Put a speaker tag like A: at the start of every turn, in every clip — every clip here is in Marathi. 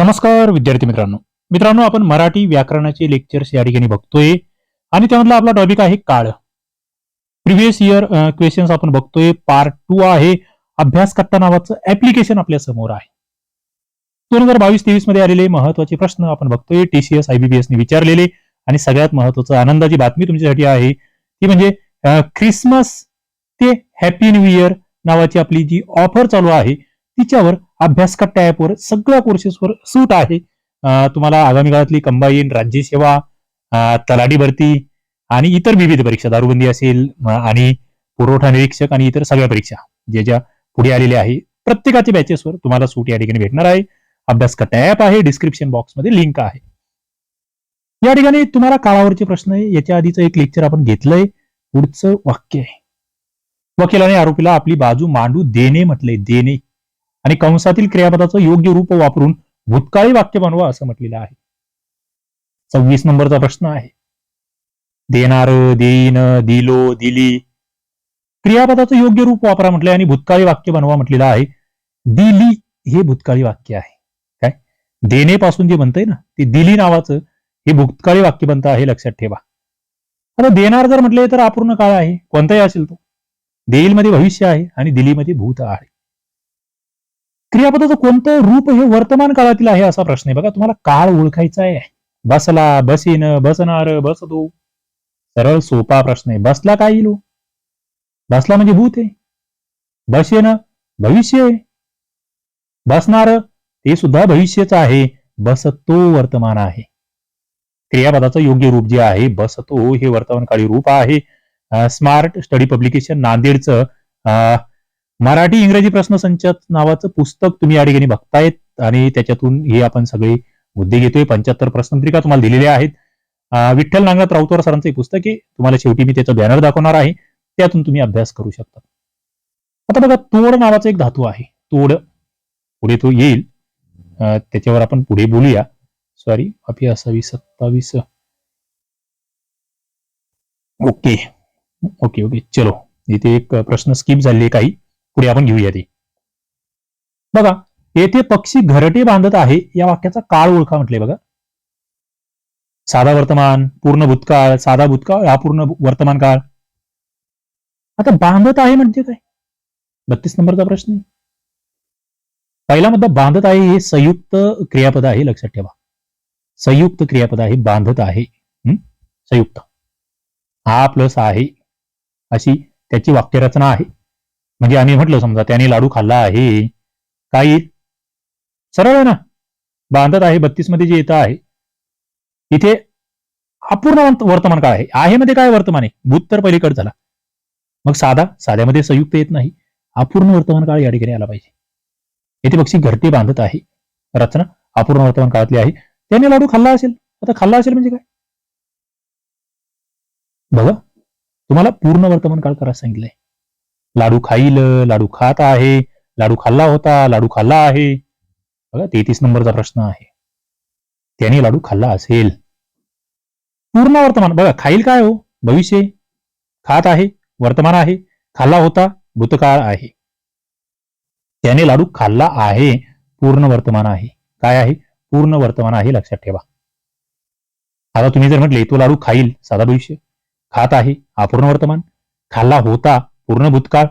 A: नमस्कार विद्यार्थी मित्रांनो. मित्रांनो आपण मराठी व्याकरणाचे लेक्चर्स या ठिकाणी बघतोय. आणि त्यामधला आपला टॉपिक आहे काळ. प्रिव्हियस इयर क्वेश्चन्स आपण बघतोय. पार्ट टू आहे. अभ्यास कट्टा नावाचं ऍप्लिकेशन आपल्यासमोर आहे. दोन हजार बावीस तेवीसमध्ये आलेले महत्त्वाचे प्रश्न आपण बघतोय. टीसीएस आयबीबीएसने विचारलेले. आणि सगळ्यात महत्वाचं आनंदाची बातमी तुमच्यासाठी आहे. ती म्हणजे ख्रिसमस ते हॅपी न्यू इयर नावाची आपली जी ऑफर चालू आहे तिच्यावर अभ्यासकट्टा ऍपवर सगळ्या कोर्सेसवर सूट आहे. तुम्हाला आगामी काळातली कंबाईन राज्यसेवा सेवा तलाठी भरती आणि इतर विविध परीक्षा दारूबंदी असेल आणि पुरवठा निरीक्षक आणि इतर सगळ्या परीक्षा ज्या ज्या पुढे आलेल्या आहे प्रत्येकाच्या बॅचेसवर तुम्हाला सूट या ठिकाणी भेटणार आहे. अभ्यासकट्टा ऍप आहे डिस्क्रिप्शन बॉक्समध्ये लिंक आहे. या ठिकाणी तुम्हाला काळावरचे प्रश्न आहे याच्या आधीचं एक लेक्चर आपण घेतलंय पुढचं वाक्य आहे. वकिलाने आरोपीला आपली बाजू मांडू देणे म्हटले देणे. आणि कंसातील क्रियापदाचं योग्य रूप वापरून भूतकाळी वाक्य बनवा असं म्हटलेलं आहे. सव्वीस नंबरचा प्रश्न आहे. देणार देईन दिलो दिली. क्रियापदाचं योग्य रूप वापरा म्हटलंय आणि भूतकाळी वाक्य बनवा म्हटलेलं आहे. दिली हे भूतकाळी वाक्य आहे. काय? देणेपासून जे बनतंय ना ते दिली नावाचं हे भूतकाळी वाक्य बनतं आहे लक्षात ठेवा. आता देणार जर म्हटले तर अपूर्ण काळ आहे. कोणताही असेल तो. देईल मध्ये भविष्य आहे आणि दिलीमध्ये भूत आहे. क्रियापदाचं कोणतं रूप हे वर्तमान काळातील आहे असा प्रश्न आहे. बघा तुम्हाला काळ ओळखायचा आहे. बसला बसीन बसणार बसतो. सरळ सोपा प्रश्न आहे. बसला काय येईल बसला म्हणजे भूत आहे. बसेन भविष्य आहे. बसणार ते सुद्धा भविष्यच आहे. बसतो वर्तमान आहे. क्रियापदाचं योग्य रूप जे आहे बसतो हे वर्तमानकाळी रूप आहे. स्मार्ट स्टडी पब्लिकेशन नांदेडचं अं, मराठी इंग्रजी प्रश्नसंच नावाचं पुस्तक तुम्ही या ठिकाणी बघतायत आणि त्याच्यातून हे आपण सगळे मुद्दे घेतोय. पंच्याहत्तर प्रश्नपत्रिका तुम्हाला दिलेल्या आहेत. विठ्ठल नागनाथ राऊतवर सरांचं हे पुस्तक आहे. तुम्हाला शेवटी मी त्याचा बॅनर दाखवणार आहे. त्यातून तुम्ही अभ्यास करू शकता. आता बघा तोड नावाचा एक धातू आहे. तोड पुढे तो येईल. त्याच्यावर आपण पुढे बोलूया. सॉरी माफी असावी सत्तावीस. ओके. Okay okay. चलो इथे एक प्रश्न स्किप झालेले काही. पुढे आपण घेऊया ते. बघा येथे पक्षी घरटे बांधत आहे या वाक्याचा काळ ओळखा म्हटले बघा. साधा वर्तमान पूर्ण भूतकाळ साधा भूतकाळ हा पूर्ण वर्तमान काळ. आता बांधत आहे म्हणजे काय? बत्तीस नंबरचा प्रश्न आहे. पहिला मुद्दा बांधत आहे हे संयुक्त क्रियापद आहे लक्षात ठेवा. संयुक्त क्रियापद आहे बांधत आहे. संयुक्त. हा प्लस आहे. अशी त्याची वाक्यरचना आहे. म्हणजे आम्ही म्हटलं समजा त्याने लाडू खाल्ला आहे. काय येईल सरळ आहे ना? बांधत आहे बत्तीसमध्ये जे येतं आहे. इथे अपूर्ण वर्तमान काळ आहे? आहे मध्ये काय वर्तमान आहे? भूत तर पलीकड झाला. मग साधा साध्यामध्ये संयुक्त येत नाही. अपूर्ण वर्तमान काळ या ठिकाणी आला पाहिजे. येथे पक्षी घरटे बांधत आहे. रचना अपूर्ण वर्तमान काळातली आहे. त्याने लाडू खाल्ला असेल. आता खाल्ला असेल म्हणजे काय? बघा. तुम्हाला पूर्ण वर्तमान काळ करायला सांगितलंय. लाडू खाईल लाडू खात आहे लाडू खाल्ला होता लाडू खाल्ला आहे. बघा तेहतीस नंबरचा प्रश्न आहे. त्याने लाडू खाल्ला असेल. पूर्ण वर्तमान बघा खाईल काय हो? भविष्य खात आहे वर्तमान आहे खाल्ला होता भूतकाळ आहे. त्याने लाडू खाल्ला आहे पूर्ण वर्तमान आहे. काय आहे? पूर्ण वर्तमान आहे लक्षात ठेवा. आता तुम्ही जर म्हटले तो लाडू खाईल साधा भविष्य. खात आहे अपूर्ण वर्तमान. खाल्ला होता पूर्ण भूतकाळ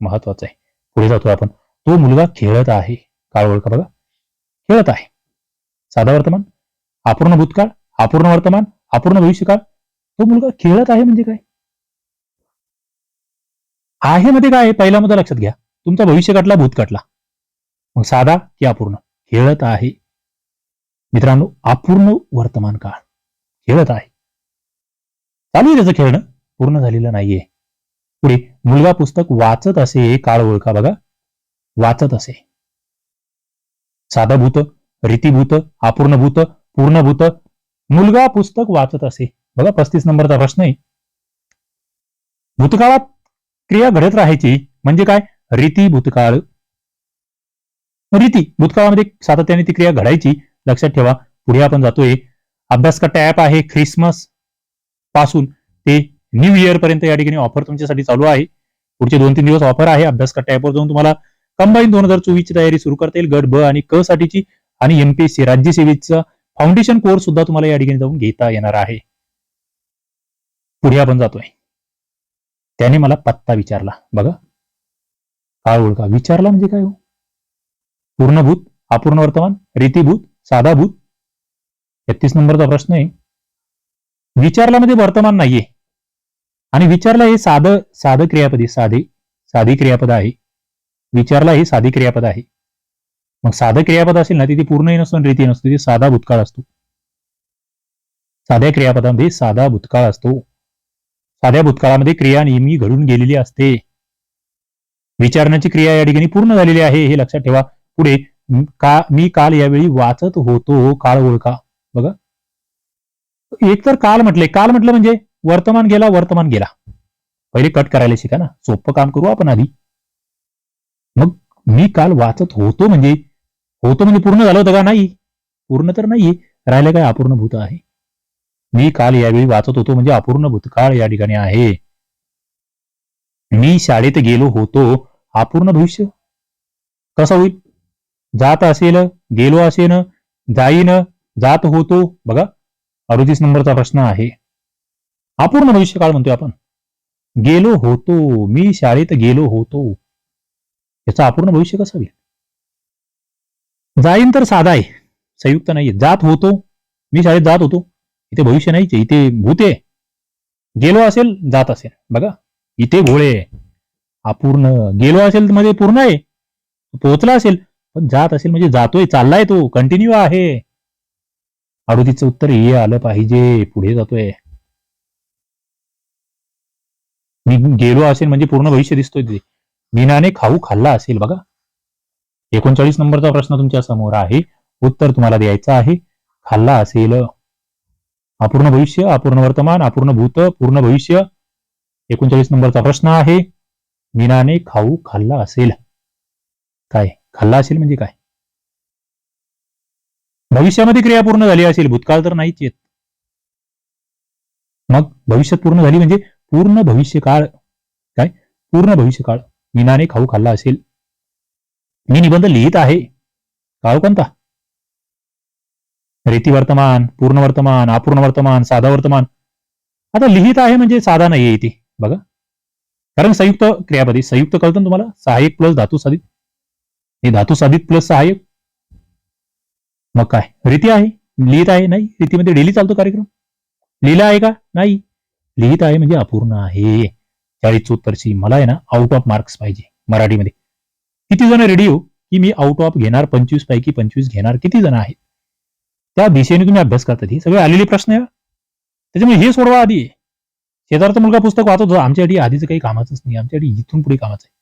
A: महत्वाचं आहे. पुढे जातो आपण. तो मुलगा खेळत आहे. काळ ओळखा बघा. खेळत आहे. साधा वर्तमान. अपूर्ण भूतकाळ अपूर्ण वर्तमान अपूर्ण भविष्यकाळ. तो मुलगा खेळत आहे म्हणजे काय? आहे मध्ये काय? पहिला मुद्दा लक्षात घ्या. तुमचा भविष्य कटला भूत मग साधा की अपूर्ण. खेळत आहे. मित्रांनो अपूर्ण वर्तमान काळ. खेळत आहे. चालू आहे त्याचं खेळणं. पूर्ण झालेलं नाहीये. पुढे मुलगा पुस्तक वाचत असे काळ ओळखा बघा. वाचत असे. साधा भूत रीतीभूत अपूर्ण भूत मुलगा पुस्तक वाचत असे. बघा पस्तीस नंबरचा प्रश्न आहे. भूतकाळात क्रिया घडत राहायची म्हणजे काय? रीती भूतकाळ. रीती भूतकाळामध्ये सातत्याने ती क्रिया घडायची. लक्षात ठेवा. पुढे आपण जातोय. अभ्यास का टॅप आहे. ख्रिसमसपासून ते न्यू इयर पर्यंत या ठिकाणी ऑफर तुमच्यासाठी चालू आहे. पुढचे दोन तीन दिवस ऑफर आहे. अभ्यास कट्टा ऍपवर जाऊन तुम्हाला कंबाईन दोन हजार चोवीसची तयारी सुरू करता येईल. गट ब आणि क साठीची आणि एमपीएससी राज्यसेवेचा फाउंडेशन कोर्स सुद्धा तुम्हाला या ठिकाणी जाऊन घेता येणार आहे. पुढे आपण जातोय. त्याने मला पत्ता विचारला. बघा. काय ओळखा. विचारला म्हणजे काय हो? पूर्णभूत अपूर्ण वर्तमान रीतीभूत साधाभूत. एकतीस नंबरचा प्रश्न आहे. विचारला म्हणजे वर्तमान नाहीये. आणि विचारला हे साधं साधं क्रियापदी साधी साधे साधी क्रियापद आहे. विचारला हे साधी क्रियापद आहे. मग साधं क्रियापद असेल ना तिथे पूर्णही नसतो आणि रीती नसतो तिथे साधा भूतकाळ असतो. साध्या क्रियापदामध्ये साधा भूतकाळ असतो. साध्या भूतकाळामध्ये क्रिया नेहमी घडून गेलेली असते. विचारण्याची क्रिया या ठिकाणी पूर्ण झालेली आहे हे लक्षात ठेवा. पुढे का मी काल यावेळी वाचत होतो काळ ओळखा. बघा. एक तर काल म्हटले. काल म्हटलं म्हणजे? वर्तमान गेला वर्तमान गेला. पहिले कट करायला शिका ना. सोपं काम करू आपण आधी. मग मी काल वाचत होतो म्हणजे होतो म्हणजे पूर्ण झालं होतं का? नाही. पूर्ण तर नाहीये. राहिलं काय अपूर्ण भूत आहे? मी काल यावेळी वाचत होतो म्हणजे अपूर्ण भूतकाळ या ठिकाणी आहे. मी शाळेत गेलो होतो. अपूर्ण भविष्य? कसं होईल? जात असेल गेलो असेल जाईन जात होतो. बघा अडतीस नंबरचा प्रश्न आहे. अपूर्ण भविष्य काळ म्हणतोय आपण. गेलो होतो मी शाळेत गेलो होतो. याचा अपूर्ण भविष्य कसं होईल? जाईन तर साधा आहे. संयुक्त नाहीये. जात होतो. मी शाळेत जात होतो. इथे भविष्य नाहीच इथे भूत आहे. गेलो असेल जात असेल. बघा. इथे घोळे आहे. अपूर्ण. गेलो असेल म्हणजे पूर्ण आहे. पोहोचला असेल. पण जात असेल म्हणजे जातोय चाललाय तो. कंटिन्यू आहे. अडुतीचं उत्तर हे आलं पाहिजे. पुढे जातोय. मी गेलो असेल म्हणजे पूर्ण भविष्य दिसतोय तिथे. मीनाने खाऊ खाल्ला असेल बघा. एकोणचाळीस नंबरचा प्रश्न तुमच्यासमोर आहे. उत्तर तुम्हाला द्यायचं आहे. खाल्ला असेल. अपूर्ण भविष्य अपूर्ण वर्तमान अपूर्ण भूत पूर्ण भविष्य. एकोणचाळीस नंबरचा प्रश्न आहे. मीनाने खाऊ खाल्ला असेल. काय? खाल्ला असेल म्हणजे काय? भविष्यामध्ये क्रिया पूर्ण झाली असेल. भूतकाळ तर नाहीच येत. मग भविष्यात पूर्ण झाली म्हणजे पूर्ण भविष्यकाळ काय? पूर्ण भविष्यकाळ मीनाने खाऊ खाल्ला असेल. मी निबंध लिहित आहे. काळ कोणता? रीती वर्तमान पूर्ण वर्तमान अपूर्ण वर्तमान साधा वर्तमान. आता लिहित आहे म्हणजे साधा नाहीये इथे बघा. कारण संयुक्त क्रियापदी संयुक्त कळतं तुम्हाला? सहाय्यक प्लस धातू साधित. हे धातू साधित प्लस सहाय्यक. मग काय? रीती आहे? लिहित आहे? नाही. रीतीमध्ये डेली चालतो कार्यक्रम. लिहिला आहे का? नाही. लिहित आहे म्हणजे अपूर्ण आहे. चाळीस उत्तरची मला आहे ना आउट ऑफ मार्क्स पाहिजे मराठीमध्ये. किती जण रेडी हो? की मी आउट ऑफ घेणार पंचवीस पैकी पंचवीस घेणार किती जण आहेत? त्या दिशेने तुम्ही अभ्यास करतात ही सगळे आलेले प्रश्न आहे. त्याच्यामुळे हे सोडवा आधी. शेजारचा मुलगा पुस्तक वाचत होता. आमच्यासाठी आधीच काही कामाचंच नाही. आमच्यासाठी इथून पुढे कामाचं आहे.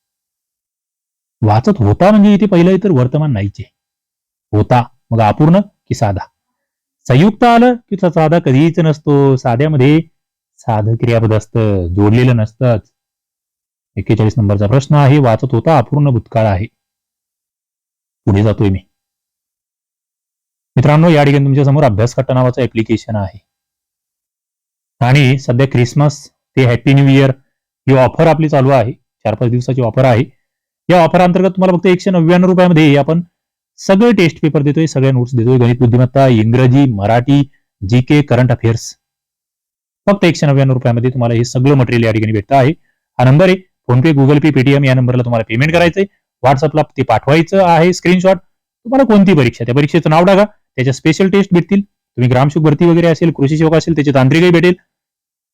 A: वाचत होता म्हणजे इथे पहिलं तर वर्तमान नाहीचे. होता. मग अपूर्ण की साधा? संयुक्त आलं की साधा कधीच नसतो. साध्यामध्ये साधं क्रियापद असतं जोडलेलं नसतंच. एक्केचाळीस नंबरचा प्रश्न आहे वाचत होता अपूर्ण भूतकाळ आहे. पुढे जातोय मी. मित्रांनो या ठिकाणी तुमच्यासमोर अभ्यास कट्टा नावाचं ऍप्लिकेशन आहे. आणि सध्या क्रिसमस ते हॅपी न्यू इयर ही ऑफर आपली चालू आहे. चार पाच दिवसाची ऑफर आहे. या ऑफर अंतर्गत तुम्हाला फक्त एकशे नव्याण्णव रुपयामध्ये आपण सगळे टेस्ट पेपर देतोय सगळ्या नोट्स देतोय. गणित बुद्धिमत्ता इंग्रजी Marathi G K current affairs फक्त एकशे नव्याण्णव रुपयामध्ये तुम्हाला हे सगळं मटेरियल या ठिकाणी भेटत आहे. हा नंबर आहे फोनपे गुगल पे पेटीएम या नंबरला तुम्हाला पेमेंट करायचंय. व्हॉट्सअपला ते पाठवायचं आहे स्क्रीनशॉट तुम्हाला कोणती परीक्षा त्या परीक्षेचं नाव टाका त्याच्या स्पेशल टेस्ट भेटतील. तुम्ही ग्रामशुक भरती वगैरे असेल कृषी सेवक असेल त्याचे तांत्रिकही भेटेल.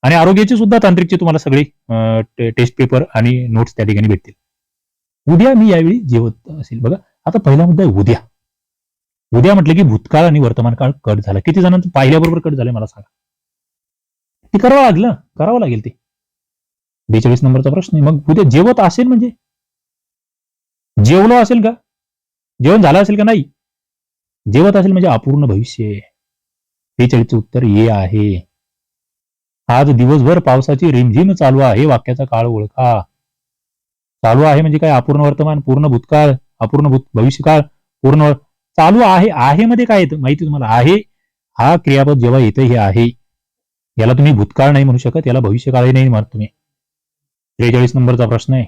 A: आणि आरोग्याचे सुद्धा तांत्रिकचे तुम्हाला सगळे टेस्ट पेपर आणि नोट्स त्या ठिकाणी भेटतील. उद्या मी यावेळी जेवत असेल. बघा आता पहिला मुद्दा आहे उद्या. उद्या म्हटलं की भूतकाळ आणि वर्तमान काळ कट झाला. किती जणांचं पाहिल्याबरोबर कट झालंय मला सांगा. ते करावं लागलं करावं लागेल ते. बेचाळीस नंबरचा प्रश्न आहे. मग उद्या जेवत असेल म्हणजे? जेवलो असेल का? जेवण झालं असेल का नाही? जेवत असेल म्हणजे अपूर्ण भविष्य बेचाळीसचं उत्तर ये आहे. आज दिवसभर पावसाची रिमझिम चालू आहे. वाक्याचा काळ ओळखा. चालू आहे म्हणजे काय? अपूर्ण वर्तमान पूर्ण भूतकाळ अपूर्ण भूत भविष्यकाळ पूर्ण चालू आहे. आहे मध्ये काय येतं? माहिती तुम्हाला? आहे. हा क्रियापद जेव्हा येतं हे आहे. याला तुम्ही भूतकाळ नाही म्हणू शकत याला भविष्यकाळही नाही म्हणत तुम्ही. त्रेचाळीस नंबरचा प्रश्न आहे.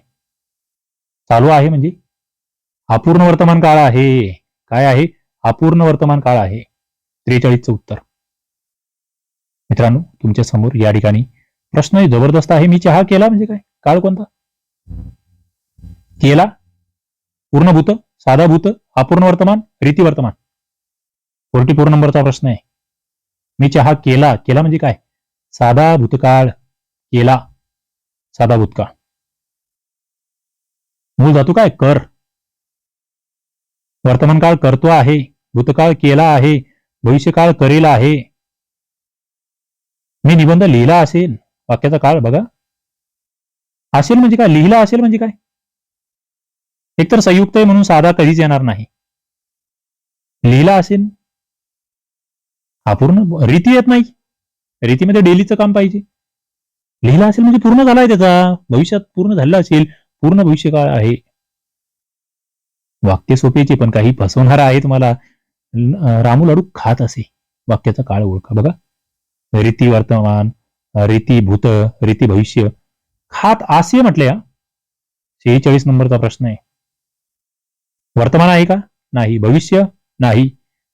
A: चालू आहे म्हणजे? अपूर्ण वर्तमान काळ आहे. काय आहे? अपूर्ण वर्तमान काळ आहे. त्रेचाळीसचं उत्तर. मित्रांनो तुमच्यासमोर या ठिकाणी प्रश्न जबरदस्त आहे. मी चहा केला म्हणजे काय? काळ कोणता? केला. पूर्णभूत साधा भूत अपूर्ण वर्तमान रीती वर्तमान. फोर्टी फोर नंबरचा प्रश्न आहे. मी चहा केला. केला म्हणजे काय? साधा भूतकाळ केला. साधा भूतकाळ. मूळ धातू काय? कर. वर्तमान काळ करतो आहे भूतकाळ केला आहे भविष्यकाळ करेल आहे. मी निबंध लिहिला असेल वाक्याचा काळ बघा. असेल म्हणजे काय? लिहिला असेल म्हणजे काय? एकतर संयुक्त आहे म्हणून साधा कधीच येणार नाही. लिहिला असेल. अपूर्ण रीती येत नाही. रीतीमध्ये डेलीचं काम पाहिजे. लिहिला असेल म्हणजे पूर्ण झालाय त्याचा. भविष्यात पूर्ण झालेला असेल पूर्ण भविष्यकाळ आहे. वाक्य सोपेचे पण काही फसवणार आहे तुम्हाला रामू लाडू खात असे. वाक्याचा काळ ओळखा. बघा. रीती वर्तमान रीती भूत रीती भविष्य. खात असे म्हटले या शेहेचाळीस नंबरचा प्रश्न आहे. वर्तमान आहे का? नाही. भविष्य? नाही.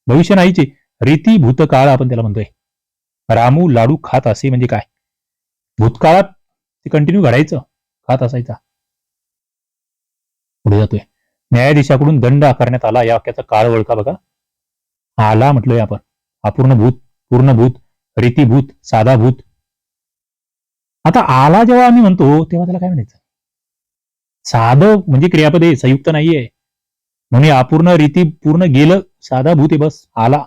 A: भविष्य नाहीचे. रीती भूतकाळ आपण त्याला म्हणतोय. रामू लाडू खात असे म्हणजे काय? भूतकाळात ते कंटिन्यू घडायचं खात असायचा. पुढे जातोय. न्यायाधीशाकडून दंड आकारण्यात आला या वाक्याचा काळ ओळखा बघा? आला म्हटलोय आपण. अपूर्ण भूत पूर्ण भूत रीतीभूत साधा भूत आता आला जेव्हा आम्ही म्हणतो तेव्हा त्याला काय म्हणायचं? साधं म्हणजे क्रियापद आहे संयुक्त नाहीये. म्हणून अपूर्ण रीती पूर्ण गेलं साधा भूत आहे बस आला.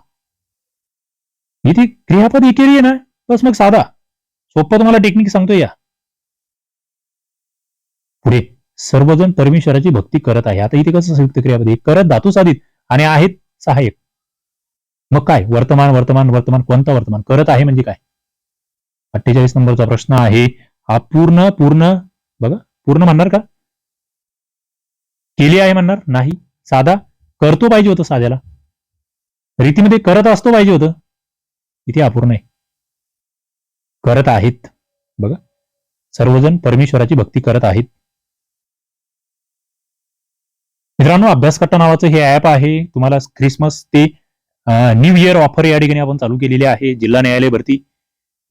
A: इथे क्रियापद एकेरी आहे ना? बस मग साधा. सोपं तुम्हाला टेक्निक सांगतो या. पुढे. सर्वजण परमेश्वराची भक्ती करत आहे. आता इथे कसं संयुक्त क्रियापद? आहे करत धातू साधित आणि आहेत सहाय्यक. मग काय? वर्तमान वर्तमान वर्तमान कोणता वर्तमान? करत आहे म्हणजे काय? अठ्ठेचाळीस नंबरचा प्रश्न आहे. हा पूर्ण पूर्ण बघा पूर्ण म्हणणार का? केली आहे म्हणणार? नाही. साधा. करतो पाहिजे होतं साध्याला. रीतीमध्ये करत असतो पाहिजे होतं. किती अपूर्ण आहे. करत आहेत. बघा. सर्वजण परमेश्वराची भक्ती करत आहेत. मित्रांनो अभ्यासकट्टा नावाचं हे ऍप आहे. तुम्हाला क्रिसमस ते न्यू इयर ऑफर या ठिकाणी आपण चालू केलेली आहे. जिल्हा न्यायालय भरती.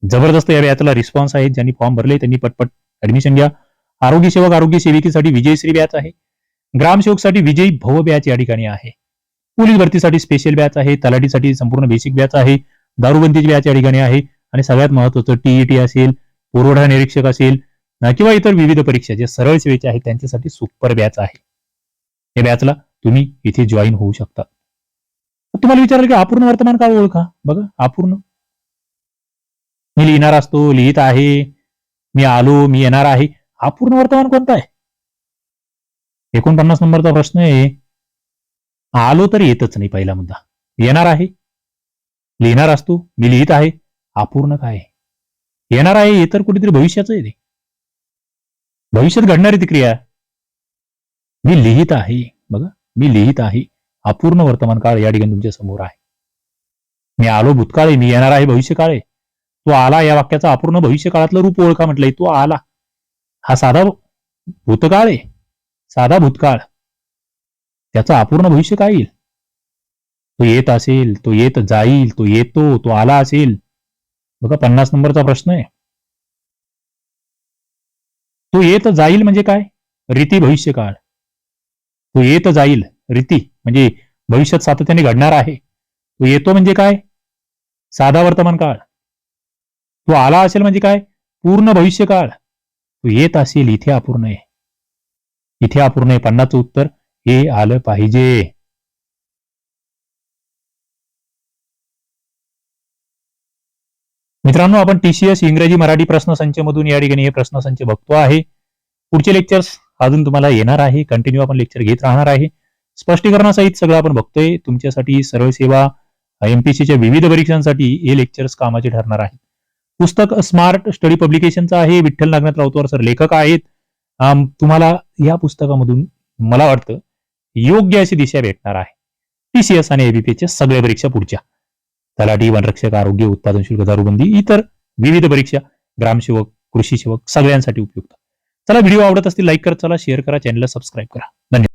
A: जबरदस्त या बॅचला रिस्पॉन्स आहे ज्यांनी फॉर्म भरले त्यांनी पटपट ऍडमिशन घ्या. आरोग्य सेवक आरोग्य सेविकेसाठी विजयश्री बॅच आहे. ग्रामसेवकसाठी विजयी भव बॅच या ठिकाणी आहे. पोलीस भरतीसाठी स्पेशल बॅच आहे. तलाठीसाठी संपूर्ण बेसिक बॅच आहे. दारूबंदीची बॅच या ठिकाणी आहे. आणि सगळ्यात महत्वाचं टीईटी असेल पुरवठा निरीक्षक असेल किंवा इतर विविध परीक्षा जे सरळ सेवेचे आहेत त्यांच्यासाठी सुपर बॅच आहे. या बॅचला तुम्ही इथे जॉईन होऊ शकता. तुम्हाला विचारलं की अपूर्ण वर्तमान काळ ओळखा? बघा अपूर्ण. मी लिहिणार असतो लिहित आहे. मी आलो मी येणार आहे. अपूर्ण वर्तमान कोणता आहे? एकोणपन्नास नंबरचा प्रश्न आहे. आलो तर येतच नाही पहिला मुद्दा. येणार आहे. लिहिणार असतो मी लिहित आहे. अपूर्ण काय? आहे? येणार आहे हे तर कुठेतरी भविष्याचं आहे ते. भविष्यात घडणारी ती क्रिया. मी लिहित आहे. बघा मी लिहित आहे. अपूर्ण वर्तमान काळ या ठिकाणी तुमच्यासमोर आहे. मी आलो भूतकाळ आहे मी येणार आहे भविष्यकाळ. आहे तो आला या वाक्याचा अपूर्ण भविष्य काळातलं रूप ओळखा म्हटलंय तो आला. हा साधा भूतकाळ आहे. साधा भूतकाळ. त्याचा अपूर्ण भविष्य काय येईल? तो येत असेल तो येत जाईल तो येतो तो आला असेल. बघा पन्नास नंबरचा प्रश्न आहे. तो येत जाईल म्हणजे काय? रीती भविष्यकाळ तो येत जाईल रीती म्हणजे भविष्यात सातत्याने घडणार आहे. तो येतो म्हणजे काय? साधा वर्तमान काळ. तो आला असेल म्हणजे काय? पूर्ण भविष्यकाळ तो येत असेल इथे अपूर्ण आहे. इथे अपूर्ण आहे पन्नाचं उत्तर हे आलं पाहिजे. मित्रांनो आपण टीसीएस इंग्रजी मराठी प्रश्नसंच मधून या ठिकाणी हे प्रश्नसंच बघतो आहे. पुढचे लेक्चर्स अजून तुम्हाला येणार आहे. कंटिन्यू आपण लेक्चर घेत राहणार आहे. स्पष्टीकरणासहित सगळं आपण बघतोय. तुमच्यासाठी सरळ सेवा एमपीसीच्या विविध परीक्षांसाठी हे लेक्चर्स कामाचे ठरणार आहे. पुस्तक स्मार्ट स्टडी पब्लिकेशनचं आहे. विठ्ठल नागनाथ राऊतवर सर लेखक आहेत. तुम्हाला या पुस्तकामधून मला वाटतं योग्य अशी दिशा भेटणार आहे. टीसीएस आणि एबीपीच्या सगळ्या परीक्षा पुढच्या. तलाठी वनरक्षक आरोग्य उत्पादन शुल्क दारूबंदी इतर विविध परीक्षा ग्रामसेवक कृषी सेवक सगळ्यांसाठी उपयुक्त. चला व्हिडिओ आवडत असतील लाईक करत चला शेअर करा चॅनलला सबस्क्राईब करा. धन्यवाद.